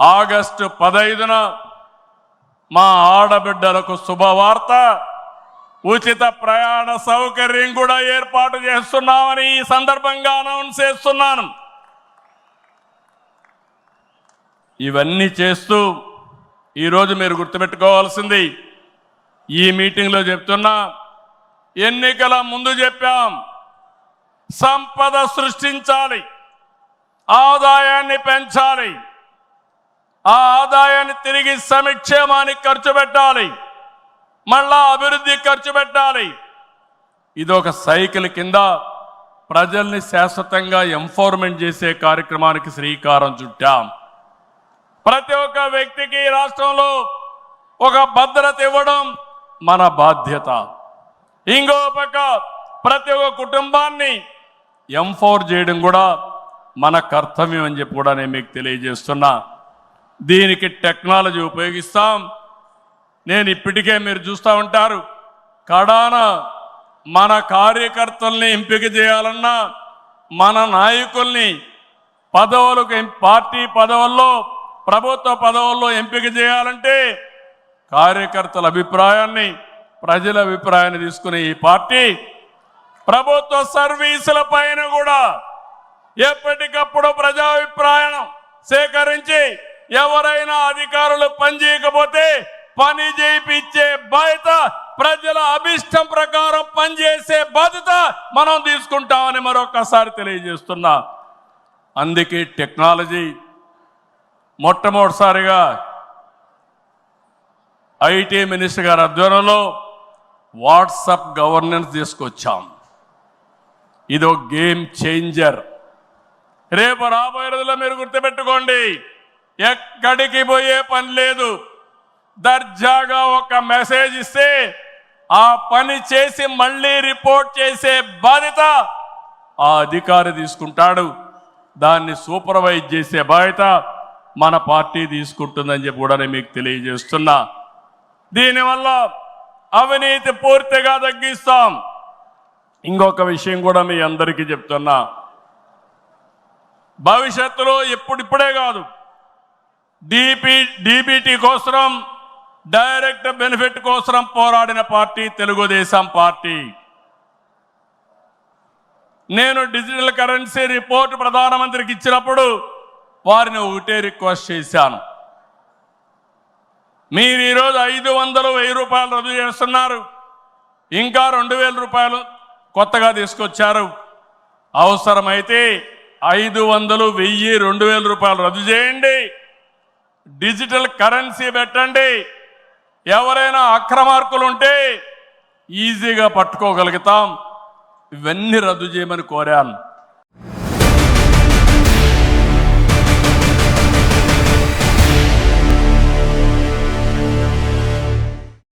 August పదైదున మా ఆడబిడ్డలకు శుభవార్త. ఉచిత ప్రయాణ సౌకర్యం కూడా ఏర్పాటు చేస్తున్నామని ఈ సందర్భంగా అనౌన్స్ చేస్తున్నాను. ఇవన్నీ చేస్తూ ఈరోజు మీరు గుర్తుపెట్టుకోవాల్సింది ఈ మీటింగ్లో చెప్తున్నా ఎన్నికల ముందు చెప్పాం సంపద సృష్టించాలి ఆదాయాన్ని పెంచాలి. ఆ ఆదాయాన్ని తిరిగి సమిక్షేమానికి ఖర్చు పెట్టాలి. మళ్ళా అభివృద్ధి ఖర్చు పెట్టాలి. ఇది ఒక సైకిల్ కింద ప్రజల్ని శాశ్వతంగా ఎంఫోర్మెంట్ చేసే కార్యక్రమానికి శ్రీకారం చుట్టాం. ప్రతి ఒక్క వ్యక్తికి రాష్ట్రంలో ఒక భద్రత ఇవ్వడం మన బాధ్యత. ఇంకో పక్క ప్రతి ఒక్క కుటుంబాన్ని ఎంఫోర్ చేయడం కూడా మన కర్తవ్యం అని చెప్పి కూడా నేను మీకు తెలియజేస్తున్నా. దీనికి టెక్నాలజీ ఉపయోగిస్తాం. నేను ఇప్పటికే మీరు చూస్తూ ఉంటారు. కడాన మన కార్యకర్తల్ని ఎంపిక చేయాలన్నా మన నాయకుల్ని పదవులకు పార్టీ పదవుల్లో ప్రభుత్వ పదవుల్లో ఎంపిక చేయాలంటే కార్యకర్తల అభిప్రాయాన్ని ప్రజల అభిప్రాయాన్ని తీసుకునే ఈ పార్టీ ప్రభుత్వ సర్వీసుల పైన కూడా ఎప్పటికప్పుడు ప్రజాభిప్రాయం సేకరించి ఎవరైనా అధికారులు పనిచేయకపోతే పని చేయించే బాధ్యత ప్రజల అభిష్టం ప్రకారం పనిచేసే బాధ్యత మనం తీసుకుంటామని మరొకసారి తెలియజేస్తున్నా. అందుకే టెక్నాలజీ మొట్టమొదటిసారిగా ఐటీ మినిస్టర్ గారి ఆధ్వర్యంలో వాట్సాప్ గవర్నెన్స్ తీసుకొచ్చాం. ఇది ఒక గేమ్ చేంజర్. రేపు రాబోయే రోజుల్లో మీరు గుర్తుపెట్టుకోండి. ఎక్కడికి పోయే పని లేదు. దర్జాగా ఒక మెసేజ్ ఇస్తే ఆ పని చేసి మళ్ళీ రిపోర్ట్ చేసే బాధ్యత ఆ అధికారి తీసుకుంటాడు. దాన్ని సూపర్వైజ్ చేసే బాధ్యత మన పార్టీ తీసుకుంటుందని చెప్పి కూడా నేను మీకు తెలియజేస్తున్నా. దీనివల్ల అవినీతి పూర్తిగా తగ్గిస్తాం. ఇంకొక విషయం కూడా మీ అందరికీ చెప్తున్నా. భవిష్యత్తులో ఇప్పుడిప్పుడే కాదు. డిపి డిబిటీ కోసం డైరెక్ట్ బెనిఫిట్ కోసం పోరాడిన పార్టీ తెలుగుదేశం పార్టీ. నేను డిజిటల్ కరెన్సీ రిపోర్ట్ ప్రధానమంత్రికి ఇచ్చినప్పుడు వారిని ఒకటే రిక్వెస్ట్ చేశాను. మీరు ఈరోజు ఐదు వందలు వెయ్యి రూపాయలు రద్దు చేస్తున్నారు. ఇంకా రెండు వేల రూపాయలు కొత్తగా తీసుకొచ్చారు. అవసరమైతే ఐదు వందలు వెయ్యి రెండు వేల రూపాయలు రద్దు చేయండి. డిజిటల్ కరెన్సీ పెట్టండి. ఎవరైనా అక్రమార్కులు ఉంటే ఈజీగా పట్టుకోగలుగుతాం. ఇవన్నీ రద్దు చేయమని కోరాను.